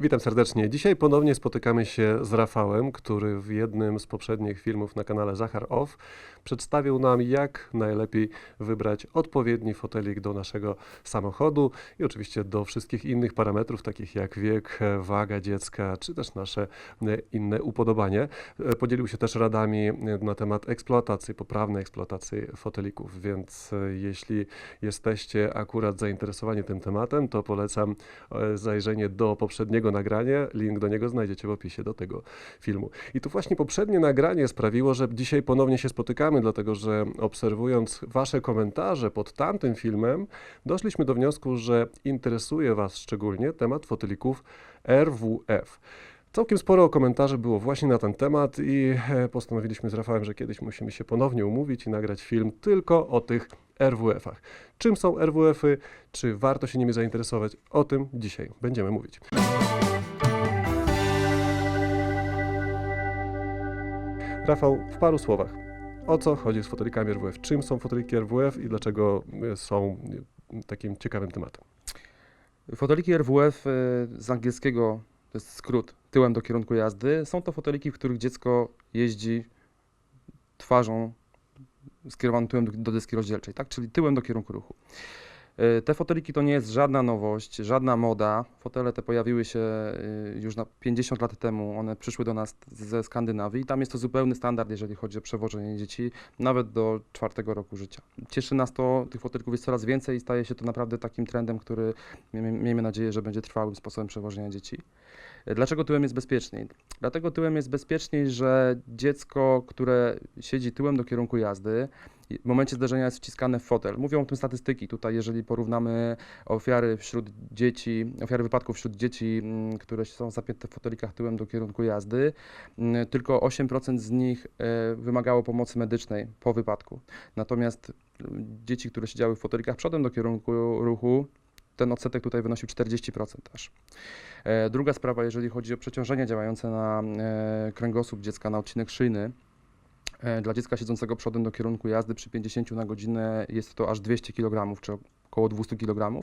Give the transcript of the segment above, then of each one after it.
Witam serdecznie. Dzisiaj ponownie spotykamy się z Rafałem, który w jednym z poprzednich filmów na kanale Zachar Off przedstawił nam, jak najlepiej wybrać odpowiedni fotelik do naszego samochodu i oczywiście do wszystkich innych parametrów, takich jak wiek, waga dziecka, czy też nasze e, inne upodobanie. E, Podzielił się też radami e, na temat eksploatacji, poprawnej eksploatacji fotelików, więc jeśli jesteście akurat zainteresowani tym tematem, to polecam zajrzenie do poprzedniego nagrania. Link do niego znajdziecie w opisie do tego filmu. I to właśnie poprzednie nagranie sprawiło, że dzisiaj ponownie się spotykamy, dlatego że obserwując Wasze komentarze pod tamtym filmem, doszliśmy do wniosku, że interesuje Was szczególnie temat fotelików RWF. Całkiem sporo komentarzy było właśnie na ten temat i e, postanowiliśmy z Rafałem, że kiedyś musimy się ponownie umówić i nagrać film tylko o tych RWF-ach. Czym są RWF-y? Czy warto się nimi zainteresować? O tym dzisiaj będziemy mówić. Rafał, w paru słowach. O co chodzi z fotelikami RWF? Czym są foteliki RWF i dlaczego y, są y, takim ciekawym tematem? Foteliki RWF e, z angielskiego to jest skrót tyłem do kierunku jazdy. Są to foteliki, w których dziecko jeździ twarzą skierowaną tyłem do deski rozdzielczej, tak? czyli tyłem do kierunku ruchu. E, Te foteliki to nie jest żadna nowość, żadna moda. Fotele te pojawiły się e, już na 50 lat temu. One przyszły do nas ze Skandynawii i tam jest to zupełny standard, jeżeli chodzi o przewożenie dzieci, nawet do czwartego roku życia. Cieszy nas to, tych fotelików jest coraz więcej i staje się to naprawdę takim trendem, który miejmy, nadzieję, że będzie trwałym sposobem przewożenia dzieci. E, Dlaczego tyłem jest bezpieczniej? Dlatego tyłem jest bezpieczniej, że dziecko, które siedzi tyłem do kierunku jazdy, w momencie zdarzenia jest wciskane w fotel. Mówią o tym statystyki. Tutaj, jeżeli porównamy ofiary wśród dzieci, ofiary wypadków wśród dzieci, mm, które są zapięte w fotelikach tyłem do kierunku jazdy, mm, tylko 8% z nich e, wymagało pomocy medycznej po wypadku. Natomiast mm, dzieci, które siedziały w fotelikach przodem do kierunku ruchu, ten odsetek tutaj wynosił 40% aż. E, Druga sprawa, jeżeli chodzi o przeciążenie działające na e, kręgosłup dziecka, na odcinek szyjny, dla dziecka siedzącego przodem do kierunku jazdy przy 50 na godzinę jest to aż 200 kg, czy około 200 kg.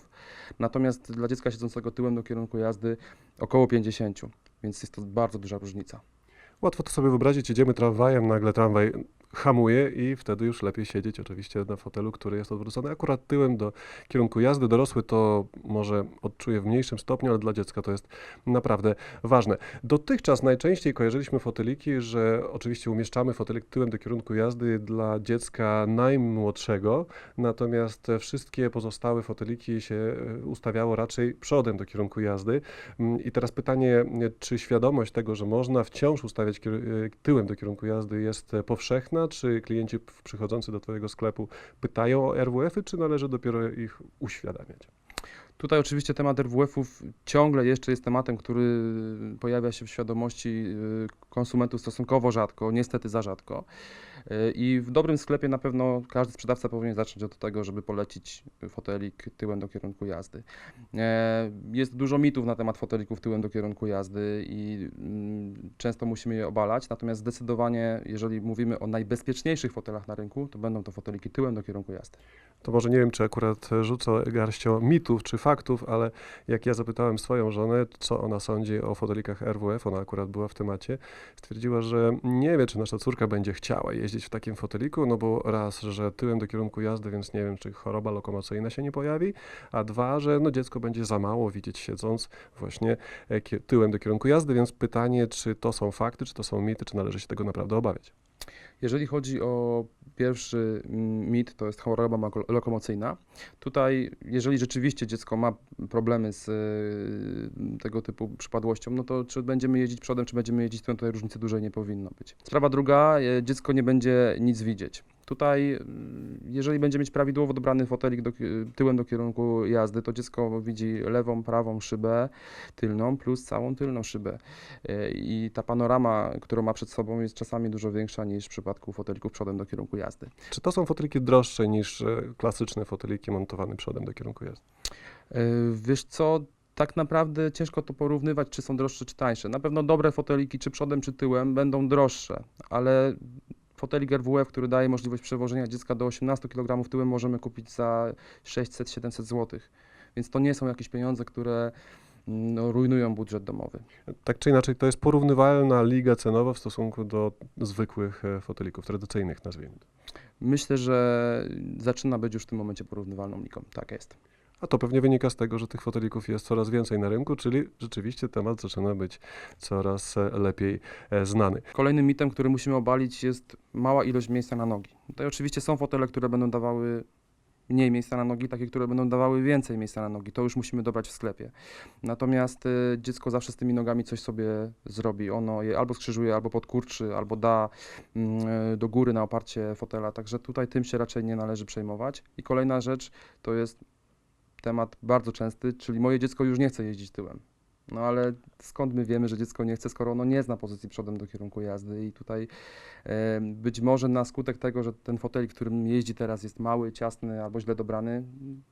Natomiast dla dziecka siedzącego tyłem do kierunku jazdy około 50, więc jest to bardzo duża różnica. Łatwo to sobie wyobrazić, jedziemy tramwajem, nagle tramwaj hamuje i wtedy już lepiej siedzieć oczywiście na fotelu, który jest odwrócony akurat tyłem do kierunku jazdy. Dorosły to może odczuje w mniejszym stopniu, ale dla dziecka to jest naprawdę ważne. Dotychczas najczęściej kojarzyliśmy foteliki, że oczywiście umieszczamy fotelik tyłem do kierunku jazdy dla dziecka najmłodszego, natomiast wszystkie pozostałe foteliki się e, ustawiało raczej przodem do kierunku jazdy. Mm, I teraz pytanie, czy świadomość tego, że można wciąż ustawiać e, tyłem do kierunku jazdy jest e, Czy klienci przychodzący do Twojego sklepu pytają o RWF-y, czy należy dopiero ich uświadamiać? Tutaj oczywiście temat RWF-ów ciągle jeszcze jest tematem, który pojawia się w świadomości y, konsumentów stosunkowo rzadko, niestety za rzadko. Y, I w dobrym sklepie na pewno każdy sprzedawca powinien zacząć od tego, żeby polecić fotelik tyłem do kierunku jazdy. E, Jest dużo mitów na temat fotelików tyłem do kierunku jazdy i mm, często musimy je obalać, natomiast zdecydowanie, jeżeli mówimy o najbezpieczniejszych fotelach na rynku, to będą to foteliki tyłem do kierunku jazdy. To może nie wiem, czy akurat rzucę garścią mitów czy faktów, ale jak ja zapytałem swoją żonę, co ona sądzi o fotelikach RWF, ona akurat była w temacie, stwierdziła, że nie wie, czy nasza córka będzie chciała jeździć w takim foteliku, no bo raz, że tyłem do kierunku jazdy, więc nie wiem, czy choroba lokomocyjna się nie pojawi, a dwa, że no dziecko będzie za mało widzieć siedząc właśnie e, tyłem do kierunku jazdy, więc pytanie, czy to są fakty, czy to są mity, czy należy się tego naprawdę obawiać. Jeżeli chodzi o pierwszy mm, mit, to jest choroba lokomocyjna. Tutaj, jeżeli rzeczywiście dziecko ma problemy z y, tego typu przypadłością, no to czy będziemy jeździć przodem, czy będziemy jeździć tyłem, tutaj różnicy dużej nie powinno być. Sprawa druga, e, dziecko nie będzie nic widzieć. Tutaj, mm, jeżeli będzie mieć prawidłowo dobrany fotelik do, tyłem do kierunku jazdy, to dziecko widzi lewą, prawą szybę tylną plus całą tylną szybę. E, I ta panorama, którą ma przed sobą, jest czasami dużo większa niż w przypadku fotelików przodem do kierunku jazdy. Czy to są foteliki droższe niż e, klasyczne foteliki montowane przodem do kierunku jazdy? E, Wiesz co, tak naprawdę ciężko to porównywać, czy są droższe, czy tańsze. Na pewno dobre foteliki, czy przodem, czy tyłem, będą droższe, ale fotelik RWF, który daje możliwość przewożenia dziecka do 18 kg tyłem, możemy kupić za 600-700 zł. Więc to nie są jakieś pieniądze, które no, rujnują budżet domowy. Tak czy inaczej, to jest porównywalna liga cenowa w stosunku do zwykłych e, fotelików, tradycyjnych nazwijmy. Myślę, że zaczyna być już w tym momencie porównywalną ligą. Tak jest. A to pewnie wynika z tego, że tych fotelików jest coraz więcej na rynku, czyli rzeczywiście temat zaczyna być coraz e, lepiej e, znany. Kolejnym mitem, który musimy obalić jest mała ilość miejsca na nogi. Tutaj oczywiście są fotele, które będą dawały mniej miejsca na nogi, takie, które będą dawały więcej miejsca na nogi. To już musimy dobrać w sklepie. Natomiast y, dziecko zawsze z tymi nogami coś sobie zrobi. Ono je albo skrzyżuje, albo podkurczy, albo da y, do góry na oparcie fotela. Także tutaj tym się raczej nie należy przejmować. I kolejna rzecz to jest temat bardzo częsty, czyli moje dziecko już nie chce jeździć tyłem. No ale skąd my wiemy, że dziecko nie chce, skoro ono nie zna pozycji przodem do kierunku jazdy i tutaj e, być może na skutek tego, że ten fotelik, którym jeździ teraz jest mały, ciasny albo źle dobrany, m,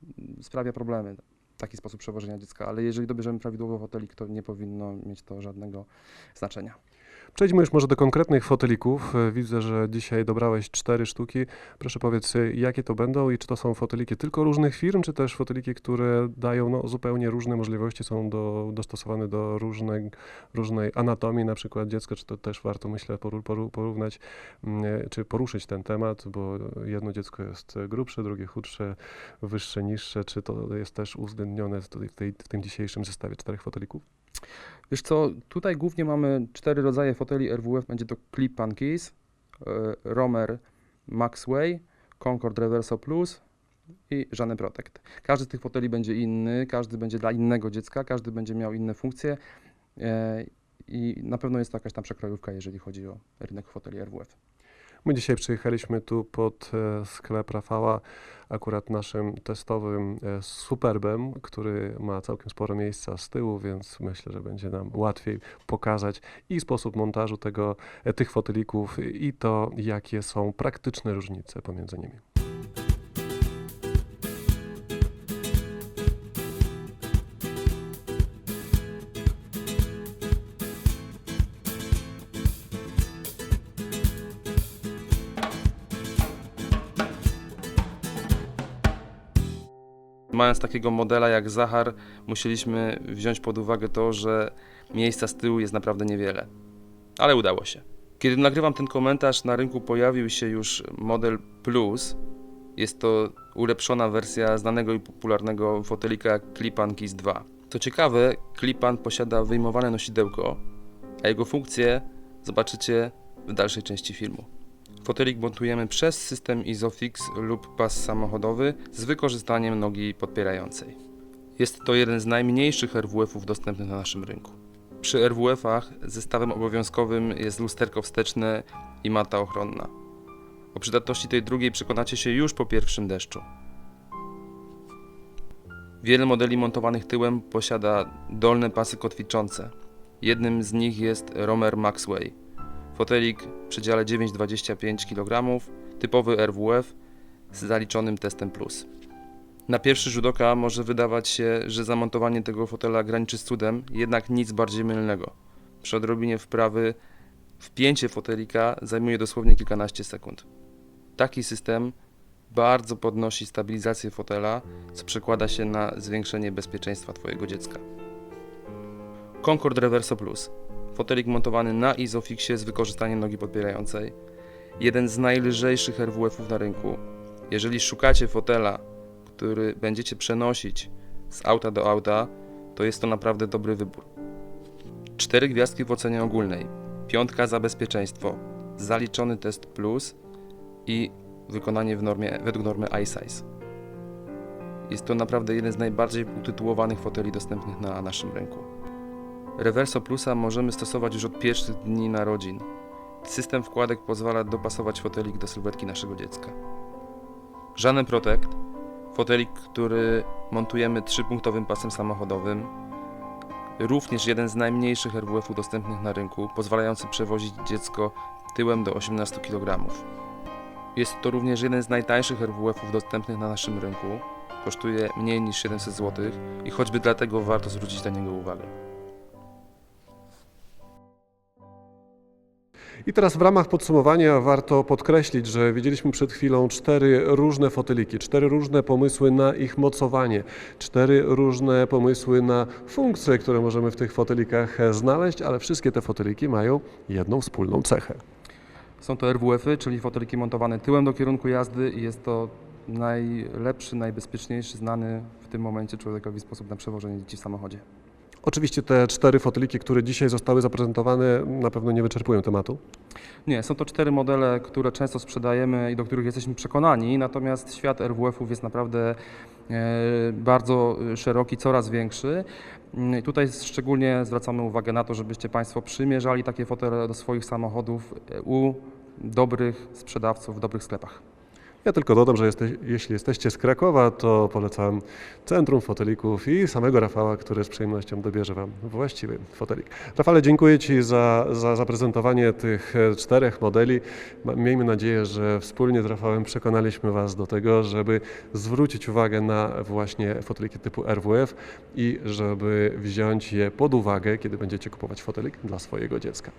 sprawia problemy. Taki sposób przewożenia dziecka, ale jeżeli dobierzemy prawidłowo fotelik, to nie powinno mieć to żadnego znaczenia. Przejdźmy już może do konkretnych fotelików. E, Widzę, że dzisiaj dobrałeś cztery sztuki. Proszę powiedz, e, jakie to będą i czy to są foteliki tylko różnych firm, czy też foteliki, które dają no, zupełnie różne możliwości, są do, dostosowane do różnej, różnej anatomii na przykład dziecka, czy to też warto, myślę, porównać, mm, e, czy poruszyć ten temat, bo jedno dziecko jest grubsze, drugie chudsze, wyższe, niższe. Czy to jest też uwzględnione w tej- w tym dzisiejszym zestawie czterech fotelików? Wiesz co, tutaj głównie mamy cztery rodzaje foteli RWF. Będzie to Clip Keys, e, Romer Maxway, Concord Reverso Plus i Żane Protect. Każdy z tych foteli będzie inny, każdy będzie dla innego dziecka, każdy będzie miał inne funkcje e, i na pewno jest to jakaś tam przekrojówka, jeżeli chodzi o rynek foteli RWF. My dzisiaj przyjechaliśmy tu pod e, sklep Rafała, akurat naszym testowym e, Superbem, który ma całkiem sporo miejsca z tyłu, więc myślę, że będzie nam łatwiej pokazać i sposób montażu tego, e, tych fotelików i to, jakie są praktyczne różnice pomiędzy nimi. Mając takiego modela jak Zachar, musieliśmy wziąć pod uwagę to, że miejsca z tyłu jest naprawdę niewiele. Ale udało się. Kiedy nagrywam ten komentarz, na rynku pojawił się już model Plus. Jest to ulepszona wersja znanego i popularnego fotelika Clipan Keys 2. Co ciekawe, Clipan posiada wyjmowane nosidełko, a jego funkcje zobaczycie w dalszej części filmu. Fotelik montujemy przez system Isofix lub pas samochodowy z wykorzystaniem nogi podpierającej. Jest to jeden z najmniejszych RWF-ów dostępnych na naszym rynku. Przy RWF-ach zestawem obowiązkowym jest lusterko wsteczne i mata ochronna. O przydatności tej drugiej przekonacie się już po pierwszym deszczu. Wiele modeli montowanych tyłem posiada dolne pasy kotwiczące. Jednym z nich jest Romer Maxway. Fotelik w przedziale 9,25 kg, typowy RWF z zaliczonym testem plus. Na pierwszy rzut oka może wydawać się, że zamontowanie tego fotela graniczy z cudem, jednak nic bardziej mylnego. Przy odrobinie wprawy wpięcie fotelika zajmuje dosłownie kilkanaście sekund. Taki system bardzo podnosi stabilizację fotela, co przekłada się na zwiększenie bezpieczeństwa Twojego dziecka. Concord Reverso Plus Fotelik montowany na Isofixie z wykorzystaniem nogi podpierającej. Jeden z najlżejszych RWF-ów na rynku. Jeżeli szukacie fotela, który będziecie przenosić z auta do auta, to jest to naprawdę dobry wybór. Cztery gwiazdki w ocenie ogólnej, piątka za bezpieczeństwo, zaliczony test plus i wykonanie w normie, według normy iSize. Jest to naprawdę jeden z najbardziej utytułowanych foteli dostępnych na naszym rynku. Reverso Plusa możemy stosować już od pierwszych dni narodzin. System wkładek pozwala dopasować fotelik do sylwetki naszego dziecka. Żaden Protect, fotelik, który montujemy trzypunktowym pasem samochodowym, również jeden z najmniejszych RWF-ów dostępnych na rynku, pozwalający przewozić dziecko tyłem do 18 kg. Jest to również jeden z najtańszych RWF-ów dostępnych na naszym rynku, kosztuje mniej niż 700 zł i choćby dlatego warto zwrócić na niego uwagę. I teraz w ramach podsumowania warto podkreślić, że widzieliśmy przed chwilą cztery różne foteliki, cztery różne pomysły na ich mocowanie, cztery różne pomysły na funkcje, które możemy w tych fotelikach znaleźć, ale wszystkie te foteliki mają jedną wspólną cechę. Są to RWF-y, czyli foteliki montowane tyłem do kierunku jazdy i jest to najlepszy, najbezpieczniejszy, znany w tym momencie człowiekowi sposób na przewożenie dzieci w samochodzie. Oczywiście te cztery foteliki, które dzisiaj zostały zaprezentowane, na pewno nie wyczerpują tematu. Nie, są to cztery modele, które często sprzedajemy i do których jesteśmy przekonani, natomiast świat RWF-ów jest naprawdę e, bardzo e, szeroki, coraz większy. Mm, i Tutaj szczególnie zwracamy uwagę na to, żebyście Państwo przymierzali takie fotele do swoich samochodów e, u dobrych sprzedawców w dobrych sklepach. Ja tylko dodam, że jeste, jeśli jesteście z Krakowa, to polecam Centrum Fotelików i samego Rafała, który z przyjemnością dobierze Wam właściwy fotelik. Rafale, dziękuję Ci za, za zaprezentowanie tych e, czterech modeli. Miejmy nadzieję, że wspólnie z Rafałem przekonaliśmy Was do tego, żeby zwrócić uwagę na właśnie foteliki typu RWF i żeby wziąć je pod uwagę, kiedy będziecie kupować fotelik dla swojego dziecka.